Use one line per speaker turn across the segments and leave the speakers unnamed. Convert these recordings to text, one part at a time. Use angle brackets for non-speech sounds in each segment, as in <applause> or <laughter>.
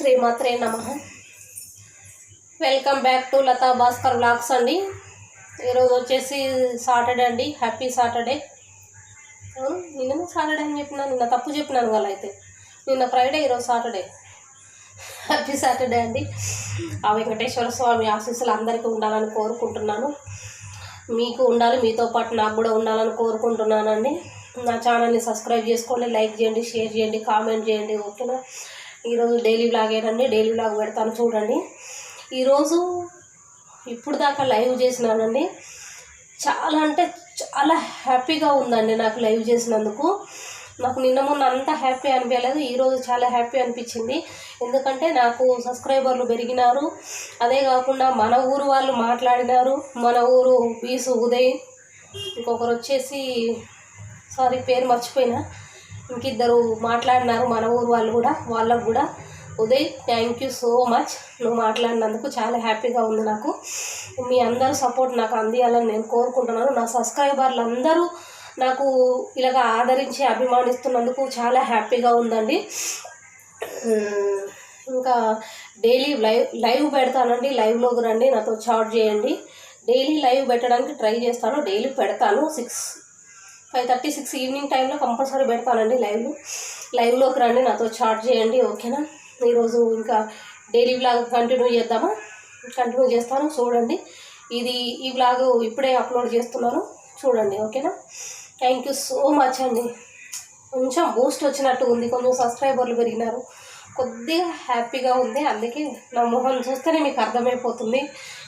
శ్రీమాత్రే నమ. Welcome back to Latha Bhaskar vlogs అండి. ఈరోజు వచ్చేసి సాటర్డే అండి. హ్యాపీ సాటర్డే నిన్న సాటర్డే అని చెప్పినా? నిన్న తప్పు చెప్పినాను కదా అయితే. నిన్న ఫ్రైడే ఈరోజు సాటర్డే హ్యాపీ సాటర్డే అండి. ఆ వెంకటేశ్వర స్వామి ఆశీస్సులు అందరికీ ఉండాలని కోరుకుంటున్నాను. మీకు ఉండాలి మీతో పాటు నాకు కూడా ఉండాలని కోరుకుంటున్నానండి. నా ఛానల్ని సబ్స్క్రైబ్ చేసుకోండి లైక్ చేయండి షేర్ చేయండి కామెంట్ చేయండి ఓకేనా? ఈరోజు డైలీ బ్లాగ్ ఏనండి డైలీ బ్లాగ్ పెడతాను చూడండి. ఈరోజు ఇప్పుడు దాకా లైవ్ చేసినానండి. చాలా అంటే చాలా హ్యాపీగా ఉందండి నాకు లైవ్ చేసినందుకు. నాకు నిన్న మొన్న అంత హ్యాపీ అనిపించలేదు ఈరోజు చాలా హ్యాపీ అనిపించింది. ఎందుకంటే నాకు సబ్స్క్రైబర్లు పెరిగినారు. అదే కాకుండా మన ఊరు వాళ్ళు మాట్లాడినారు. మన ఊరు పీసు ఉదయ్ ఇంకొకరు వచ్చేసి సారీ పేరు మర్చిపోయినా. ఇంకిద్దరు మాట్లాడినారు మన ఊరు వాళ్ళు కూడా వాళ్ళకు కూడా. Uday thank you so much నువ్వు మాట్లాడినందుకు చాలా హ్యాపీగా ఉంది నాకు. మీ అందరూ సపోర్ట్ నాకు అందియాలని నేను కోరుకుంటున్నాను. నా సబ్స్క్రైబర్లు అందరూ నాకు ఇలాగ ఆదరించి అభిమానిస్తున్నందుకు చాలా హ్యాపీగా ఉందండి. ఇంకా డైలీ లైవ్ లైవ్ పెడతానండి. లైవ్లోకి రండి నాతో చాట్ చేయండి. డైలీ లైవ్ పెట్టడానికి ట్రై చేస్తాను. డైలీ పెడతాను. Six five thirty six evening టైంలో కంపల్సరీ పెడతానండి లైవ్. లైవ్లోకి రండి నాతో చాట్ చేయండి ఓకేనా? ఈరోజు ఇంకా డైలీ బ్లాగ్ కంటిన్యూ చేద్దామా? కంటిన్యూ చేస్తాను చూడండి. ఇది ఈ బ్లాగ్ ఇప్పుడే అప్లోడ్ చేస్తున్నాను చూడండి ఓకేనా? థ్యాంక్ యూ సో మచ్ అండి. కొంచెం బూస్ట్ వచ్చినట్టు ఉంది కొంచెం సబ్స్క్రైబర్లు పెరిగినారు. కొద్దిగా హ్యాపీగా ఉంది అందుకే నా మొహం చూస్తేనే మీకు అర్థమైపోతుంది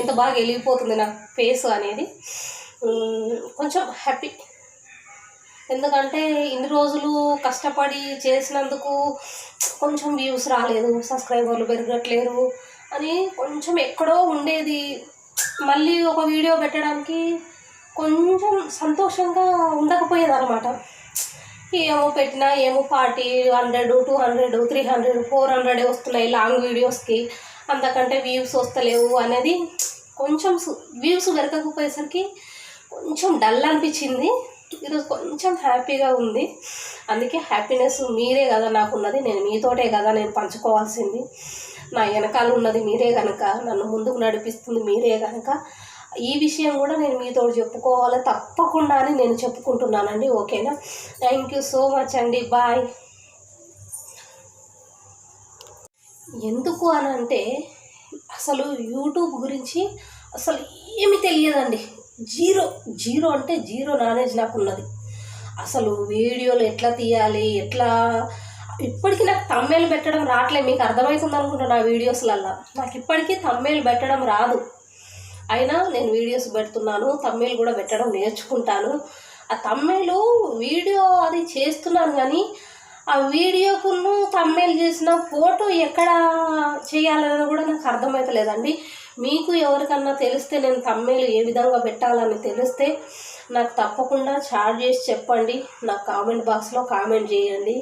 ఎంత బాగా వెలిగిపోతుంది నా ఫేస్ అనేది. కొంచెం హ్యాపీ. ఎందుకంటే ఇన్ని రోజులు కష్టపడి చేసినందుకు కొంచెం వ్యూస్ రాలేదు సబ్స్క్రైబర్లు పెరగట్లేరు అని కొంచెం ఎక్కడో ఉండేది. మళ్ళీ ఒక వీడియో పెట్టడానికి కొంచెం సంతోషంగా ఉండకపోయేది అనమాట ఏమో పెట్టినా ఏమో forty hundred two hundred three hundred four hundred వస్తున్నాయి లాంగ్ వీడియోస్కి. అంతకంటే వ్యూస్ వస్తలేవు అనేది కొంచెం వ్యూస్ పెరగకపోయేసరికి కొంచెం డల్ అనిపించింది. ఈరోజు కొంచెం హ్యాపీగా ఉంది. అందుకే హ్యాపీనెస్ మీరే కదా నాకున్నది. నేను మీతోటే కదా నేను పంచుకోవాల్సింది. నా వెనకాల ఉన్నది మీరే కనుక నన్ను ముందుకు నడిపిస్తుంది మీరే కనుక ఈ విషయం కూడా నేను మీతో చెప్పుకోవాలి. తప్పకుండా అని నేను చెప్పుకుంటున్నానండి. ఓకేనా? థ్యాంక్ యూ సో మచ్ అండి. బాయ్ ఎందుకు అని అంటే అసలు యూట్యూబ్ గురించి అసలు ఏమి తెలియదండి. జీరో జీరో అంటే జీరో నాలెడ్జ్ నాకు ఉన్నది. అసలు వీడియోలు ఎట్లా తీయాలి ఎట్లా? ఇప్పటికీ నాకు తమ్మేలు పెట్టడం రావట్లేదు మీకు అర్థమవుతుంది అనుకుంటున్నా వీడియోస్లల్లా. నాకు ఇప్పటికీ తమ్మేలు పెట్టడం రాదు. అయినా నేను వీడియోస్ పెడుతున్నాను తమ్మేలు కూడా పెట్టడం నేర్చుకుంటాను. ఆ తమ్మేలు వీడియో అది చేస్తున్నాను కానీ ఆ వీడియోకును తమ్మేలు చేసిన ఫోటో ఎక్కడ చేయాలనేది కూడా నాకు అర్థమవుతలేదండి మీకు ఎవరికన్నా తెలిస్తే నేను తమ్మేలు ఏ విధంగా పెట్టాలని తెలిస్తే నాకు తప్పకుండా చార్జ్ చేసి చెప్పండి. నాకు కామెంట్ బాక్స్లో కామెంట్ చేయండి.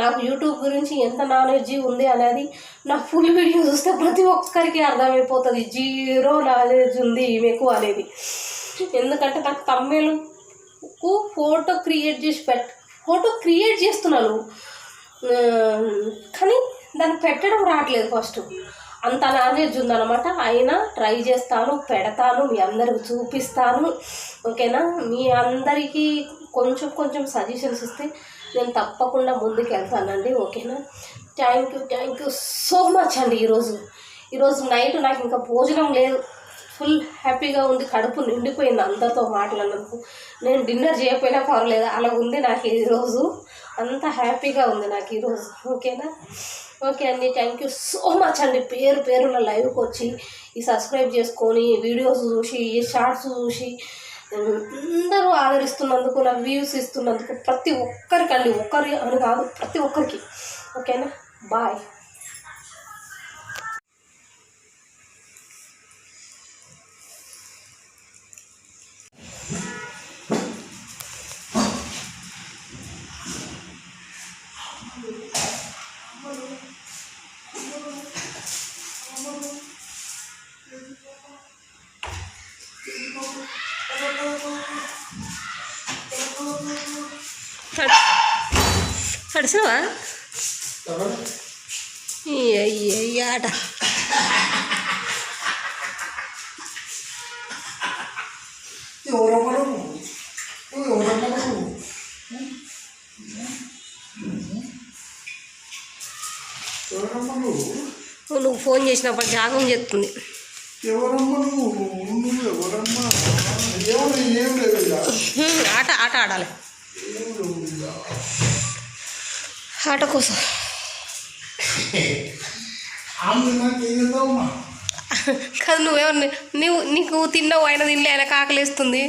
నాకు యూట్యూబ్ గురించి ఎంత నాలెడ్జ్ ఉంది అనేది నా ఫుల్ వీడియో చూస్తే ప్రతి ఒక్కరికి అర్థమైపోతుంది. జీరో నాలెడ్జ్ ఉంది ఈమెకు అనేది. ఎందుకంటే నాకు తమ్మేలుకు ఫోటో క్రియేట్ చేసి పెట్ ఫోటో క్రియేట్ చేస్తున్నాను కానీ దాన్ని పెట్టడం రావట్లేదు ఫస్ట్ అంత నాలెడ్జ్ ఉందన్నమాట. అయినా ట్రై చేస్తాను పెడతాను మీ అందరికి చూపిస్తాను. ఓకేనా? మీ అందరికీ కొంచెం కొంచెం సజెషన్స్ ఇస్తే నేను తప్పకుండా ముందుకు వెళ్తానండి ఓకేనా? Thank you thank you so much అండి ఈరోజు. ఈరోజు నైట్ నాకు ఇంకా భోజనం లేదు. ఫుల్ హ్యాపీగా ఉంది. కడుపు నిండిపోయింది అందరితో మాట్లాడినందుకు. నేను డిన్నర్ చేయకపోయినా పర్వాలేదు అలా ఉంది నాకు ఈరోజు అంత హ్యాపీగా ఉంది నాకు ఈరోజు ఓకేనా? ఓకే అండి థ్యాంక్ యూ సో మచ్ అండి. పేరు పేరున లైవ్కి వచ్చి ఈ సబ్స్క్రైబ్ చేసుకొని వీడియోస్ చూసి ఈ షార్ట్స్ చూసి అందరూ ఆదరిస్తున్నందుకు నా వ్యూస్ ఇస్తున్నందుకు ప్రతి ఒక్కరికి అండి ఒక్కరి అని కాదు ప్రతి ఒక్కరికి. ఓకేనా బాయ్ తడిసినవా ఆట
నువ్వు
ఫోన్ చేసినప్పుడు జాగం హ్మ్, ఆట ఆట ఆడాలి. ఆట కోసం. కాదు నువ్వేమన్నా నువ్వు నీకు తిన్నావు ఆయన తినలే ఆయన కాకలేస్తుంది.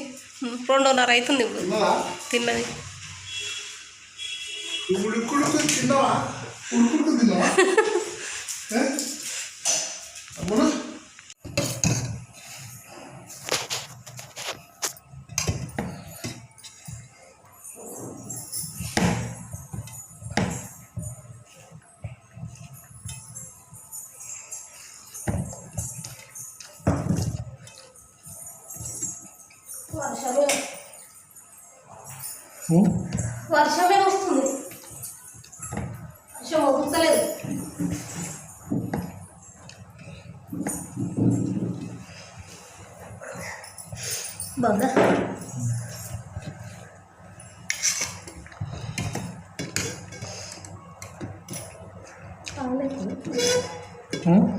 రెండున్నర అవుతుంది ఇప్పుడు.
తిన్నదా. ఉడుకుడుకు తిన్నావా? తిన్నావా? <laughs>
棒子。啊，那
什
么？嗯？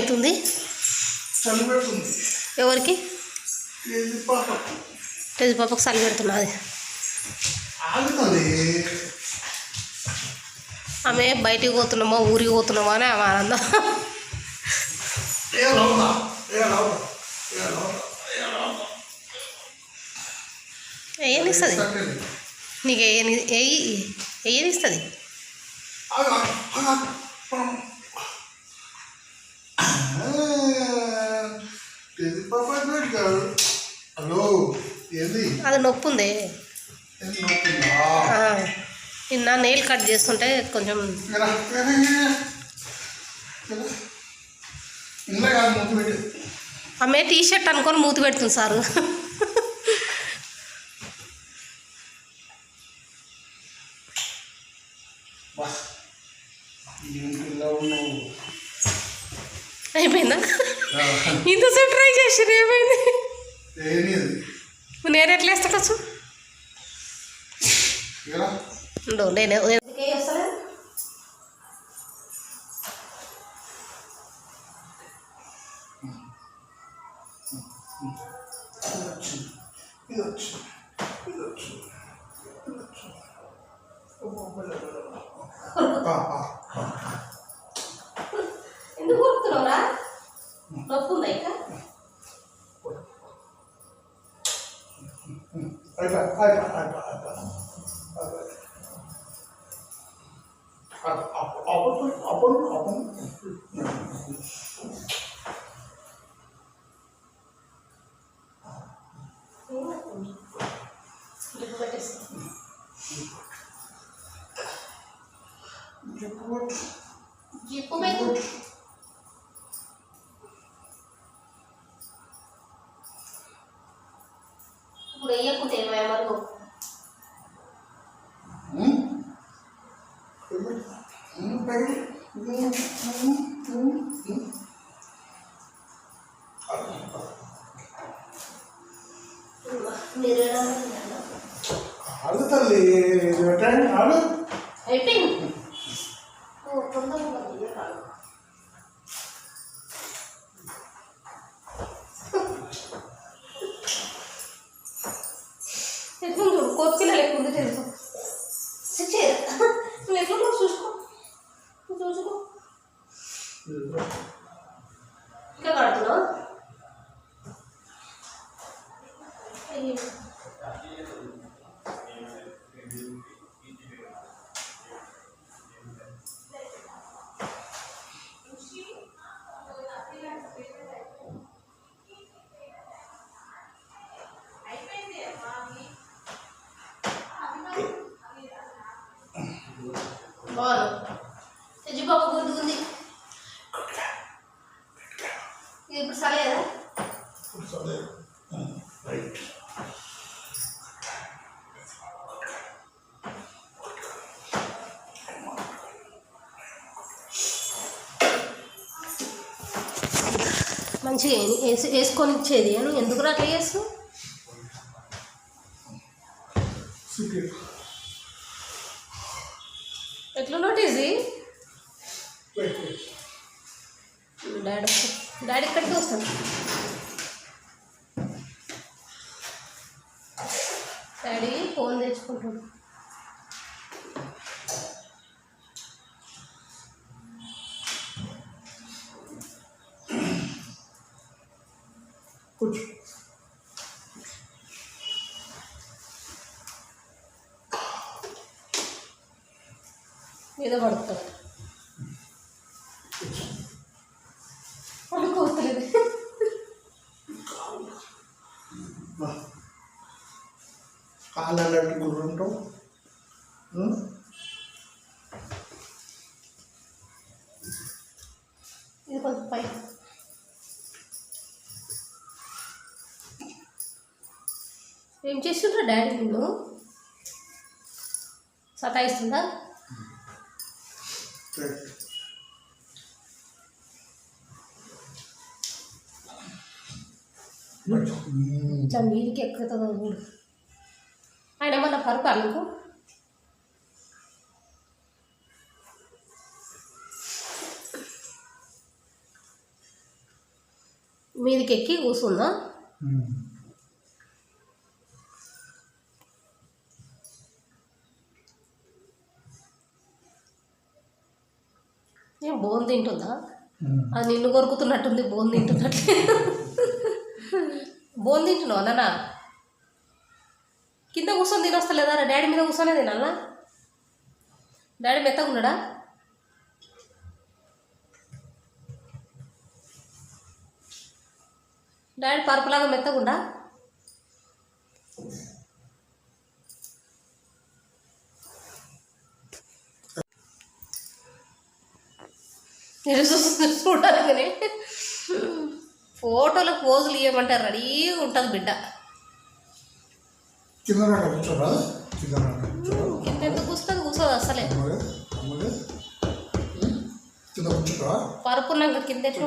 పెడుతుంది
ఎవరికి? తెజు పాపకు. చలి పెడుతున్నది. ఆమె బయటికి పోతున్నామా ఊరికి పోతున్నామా అని ఆమె ఆనందం.
సరే.
నీకు ఏయి ఏయనిస్తుంది
హలో ఏది?
అది నొప్పి ఉంది. నిన్న నెయిల్ కట్ చేస్తుంటే కొంచెం ఆమె టీ షర్ట్ అనుకొని మూతి పెడుతుంది సారు. ఇంతసేపు ట్రై చేసి ఏమైంది
ఏది అది
నేను ఎట్లా వేస్తాడచ్చు
आपण आपण आपण Jepun.
Jepun. Jepun. ఎట్లుంది చూడు కోతి పిల్లలు ఎక్కువ తెలుసు సరేదా
సరే రైట్.
మంచిగా వేసి వేసుకొని ఇచ్చేది అని ఎందుకు అట్లా చేస్తావు
సీక్రెట్
ఎట్లా నోటీసి
రైట్ రైట్
డాడీ డాడీ ఇక్కడికి వస్తాను డాడీ ఫోన్ తెచ్చుకుంటాడు
కూర్చో.
మీద పడుతుంది పై ఏం చేస్తుండ్రా డాడీ నిన్ను? సతాయిస్తుందా? నీటికి ఎక్కుతుందో చూడు. ఆయన మన పరుపు అనుకో మీదికి ఎక్కి కూర్చుందా. ఏం బోన్ తింటుందా. అది నిన్ను కొరుకుతున్నట్టుంది బోన్ తింటున్నట్టు. బోన్ తింటున్నావు నాన్న? కింద కూర్చొని తినొస్తలేదా? డాడీ మీద కూర్చొనే తినాలా? డాడీ మెత్తగా డాడీ పరుపులాగా చూస్తున్నారు చూడాలని ఫోటోలకు పోజులు ఇవ్వమంటారు రెడీగా ఉంటుంది బిడ్డ.
కింద
కూస్తుంది కూర్చోదు? అసలే
కూర్చోరా?
పరుపున్నాక కింద ఎట్లా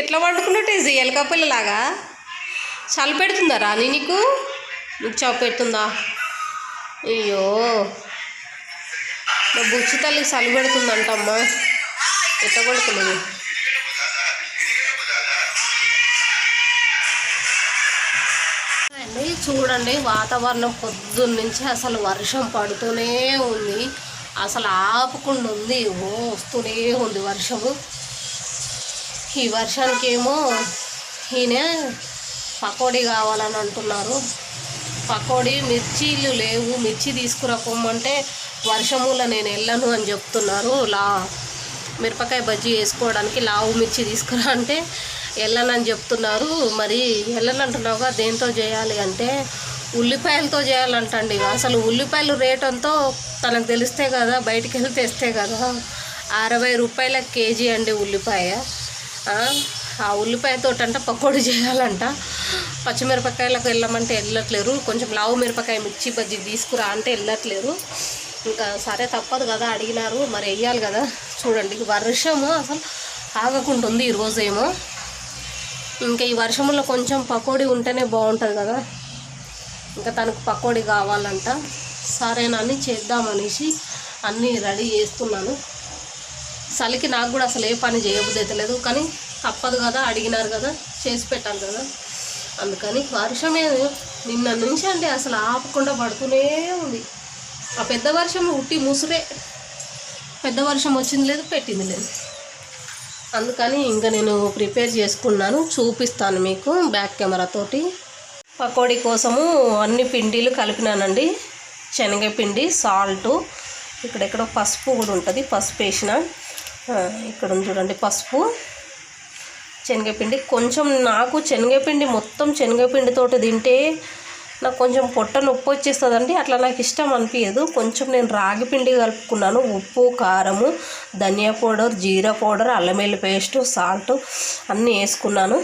ఎట్లా వండుకున్నట్టు ఇది ఎలక పిల్లలాగా? చలి పెడుతుందా రాని నీకు? నీకు చలి పెడుతుందా? అయ్యో. మా బుచ్చి తల్లికి చలి పెడుతుందంటమ్మా. ఎట్లా పడుకున్నది? చూడండి వాతావరణం పొద్దున్న నుంచి అసలు వర్షం పడుతూనే ఉంది. అసలు ఆపకుండా ఉంది ఓ వస్తూనే ఉంది వర్షము. ఈ వర్షానికి ఏమో ఈయన పకోడీ కావాలని అంటున్నారు. పకోడీ మిర్చీలు లేవు. మిర్చి తీసుకురాపోమంటే వర్షముల నేను వెళ్ళను అని చెప్తున్నారు. లా మిరపకాయ బజ్జీ వేసుకోవడానికి లావు మిర్చి తీసుకురా అంటే వెళ్ళనని చెప్తున్నారు. మరి వెళ్ళనంటున్నావుగా దేంతో చేయాలి అంటే ఉల్లిపాయలతో చేయాలంటండి. అసలు ఉల్లిపాయలు రేట్ ఎంతో తనకు తెలిస్తే కదా బయటికి వెళ్ళి తెస్తే కదా అరవై రూపాయల కేజీ అండి ఉల్లిపాయ. ఆ, ఉల్లిపాయ తోట అంట పకోడీ చేయాలంట. పచ్చిమిరపకాయలకు వెళ్ళమంటే వెళ్ళట్లేరు. కొంచెం లావు మిరపకాయ మిర్చి బజ్జీ తీసుకురా అంటే వెళ్ళట్లేరు. ఇంకా సరే తప్పదు కదా అడిగినారు మరి వెయ్యాలి కదా. చూడండి వర్షము అసలు ఆగకుంటుంది ఈరోజేమో ఇంకా ఈ వర్షంలో కొంచెం పకోడీ ఉంటేనే బాగుంటుంది కదా. ఇంకా తనకు పకోడీ కావాలంట. సరేనని చేద్దామనేసి అన్నీ రెడీ చేస్తున్నాను. చలికి నాకు కూడా అసలు ఏ పని చేయబుద్ధి అయితే లేదు. కానీ తప్పదు కదా అడిగినారు కదా చేసి పెట్టాలి కదా. అందుకని వర్షమే నిన్న నుంచి అంటే అసలు ఆపకుండా పడుతూనే ఉంది. ఆ పెద్ద వర్షం ఉట్టి ముసురే. పెద్ద వర్షం వచ్చింది లేదు పెట్టింది లేదు. అందుకని ఇంకా నేను ప్రిపేర్ చేసుకున్నాను చూపిస్తాను మీకు బ్యాక్ కెమెరాతోటి పకోడీ కోసము అన్ని పిండిలు కలిపినానండి. శనగపిండి సాల్టు ఇక్కడెక్కడ పసుపు కూడా ఉంటుంది పసుపు వేసిన. ఇక్కడ చూడండి పసుపు. శనగపిండి. కొంచెం నాకు శనగపిండి మొత్తం శనగపిండితోటి తింటే నాకు కొంచెం పొట్ట నొప్పి వచ్చేస్తుందండి. అట్లా నాకు ఇష్టం అనిపించదు కొంచెం నేను రాగి పిండి కలుపుకున్నాను. ఉప్పు కారము ధనియా పౌడర్ జీరా పౌడర్ అల్లం వెల్లి పేస్ట్ సాల్ట్ అన్నీ వేసుకున్నాను.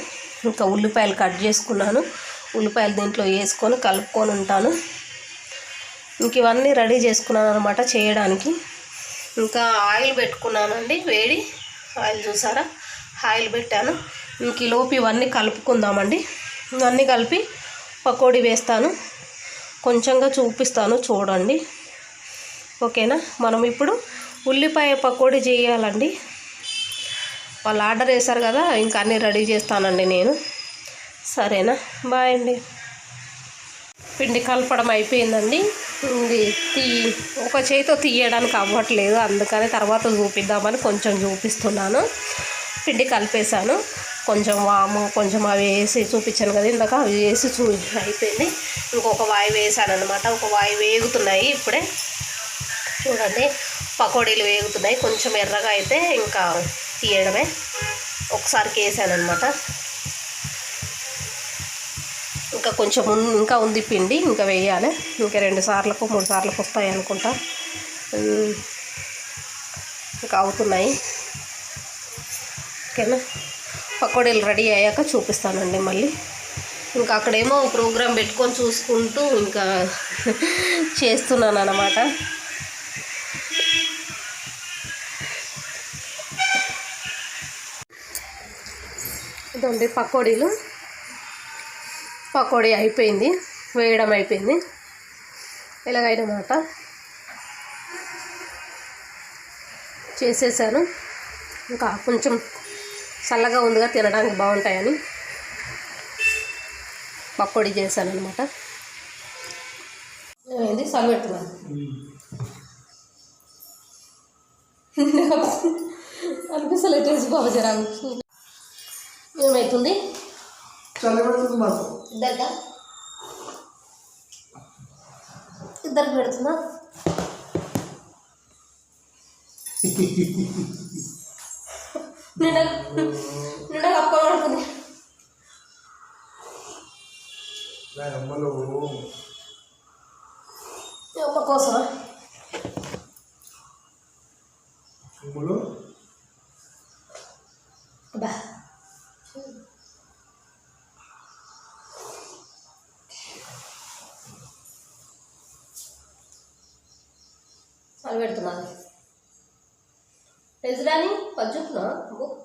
ఇంకా ఉల్లిపాయలు కట్ చేసుకున్నాను. ఉల్లిపాయలు దీంట్లో వేసుకొని కలుపుకొని ఉంటాను. ఇంక ఇవన్నీ రెడీ చేసుకున్నాను అనమాట చేయడానికి. ఇంకా ఆయిల్ పెట్టుకున్నానండి వేడి. ఆయిల్ చూసారా? ఆయిల్ పెట్టాను. ఇంక లోపు ఇవన్నీ కలుపుకుందామండి. ఇవన్నీ కలిపి పకోడీ వేస్తాను. కొంచెంగా చూపిస్తాను చూడండి. ఓకేనా? మనం ఇప్పుడు ఉల్లిపాయ పకోడీ చేయాలండి. వాళ్ళు ఆర్డర్ వేశారు కదా ఇంకా అన్నీ రెడీ చేస్తానండి నేను. సరేనా? బాయ్ అండి. పిండి కలపడం అయిపోయిందండి. తీ ఒక చేతితో తీయడానికి అవ్వట్లేదు. అందుకని తర్వాత చూపిద్దామని కొంచెం చూపిస్తున్నాను. పిండి కలిపేశాను. కొంచెం వాము కొంచెం అవి వేసి చూపించాను కదా ఇందాక అవి వేసి చూ అయిపోయింది. ఇంకొక వాయి వేసాను అనమాట ఒక వాయి వేగుతున్నాయి ఇప్పుడే. చూడండి పకోడీలు వేగుతున్నాయి. కొంచెం ఎర్రగా అయితే ఇంకా తీయడమే. ఒకసారికి వేసాను అనమాట ఇంకా కొంచెం ఇంకా ఉంది పిండి ఇంకా వేయాలి. ఇంకా రెండు సార్లకు మూడు సార్లకు వస్తాయి అనుకుంటా. ఇంకా అవుతున్నాయి. ఓకేనా? పకోడీలు రెడీ అయ్యాక చూపిస్తానండి మళ్ళీ. ఇంకా అక్కడేమో ప్రోగ్రాం పెట్టుకొని చూసుకుంటూ ఇంకా <laughs> చేస్తున్నాను అన్నమాట. ఇదండి పకోడీలు. పకోడీ అయిపోయింది వేయడం అయిపోయింది. ఇలాగైనమాట చేసేసాను. ఇంకా కొంచెం చల్లగా ఉందిగా తినడానికి బాగుంటాయని పకోడీ చేశాను అనమాట ఏమైంది సగబెట్టున్నాను అనిపిస్తలేదు టేస్ట్ బాబు జరా ఏమవుతుంది
చల్లబడుతుంది మాకు.
ఇద్దరికా ఇద్దరికి పెడుతున్నా? కప్ప పడుతుంది
అమ్మలో.
అమ్మ కోసం
అమ్మలో
బా అది పెడుతున్నాను పజ్జుకున్నా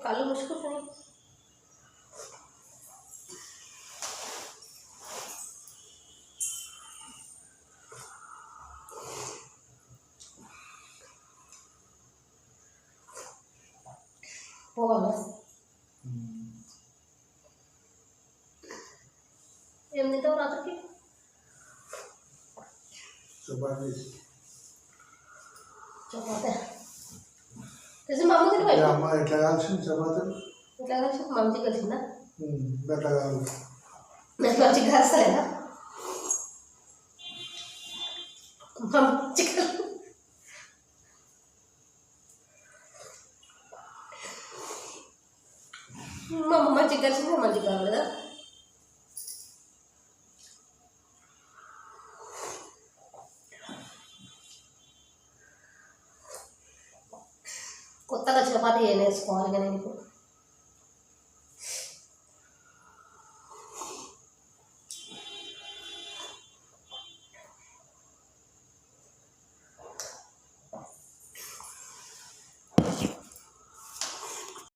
కళ్ళు ముసుకుంటున్నాయి పోవాలా? ఏం తింటావు రాత్రికి?
చపాతే
తెలిసి మా అమ్మ తిని
ఏ అమ్మ ఎట్లా కాల్చింది చపాతీ
ఇట్లా కలిసి మా అమ్మ కలిసిందా
ఎట్లా కాదు
నేను మంచిగా కాస్తలేదా మంచిగా మా అమ్మ మంచిగా కలిసిందా మంచిగా కావాలదా కొత్తగా చపాతీ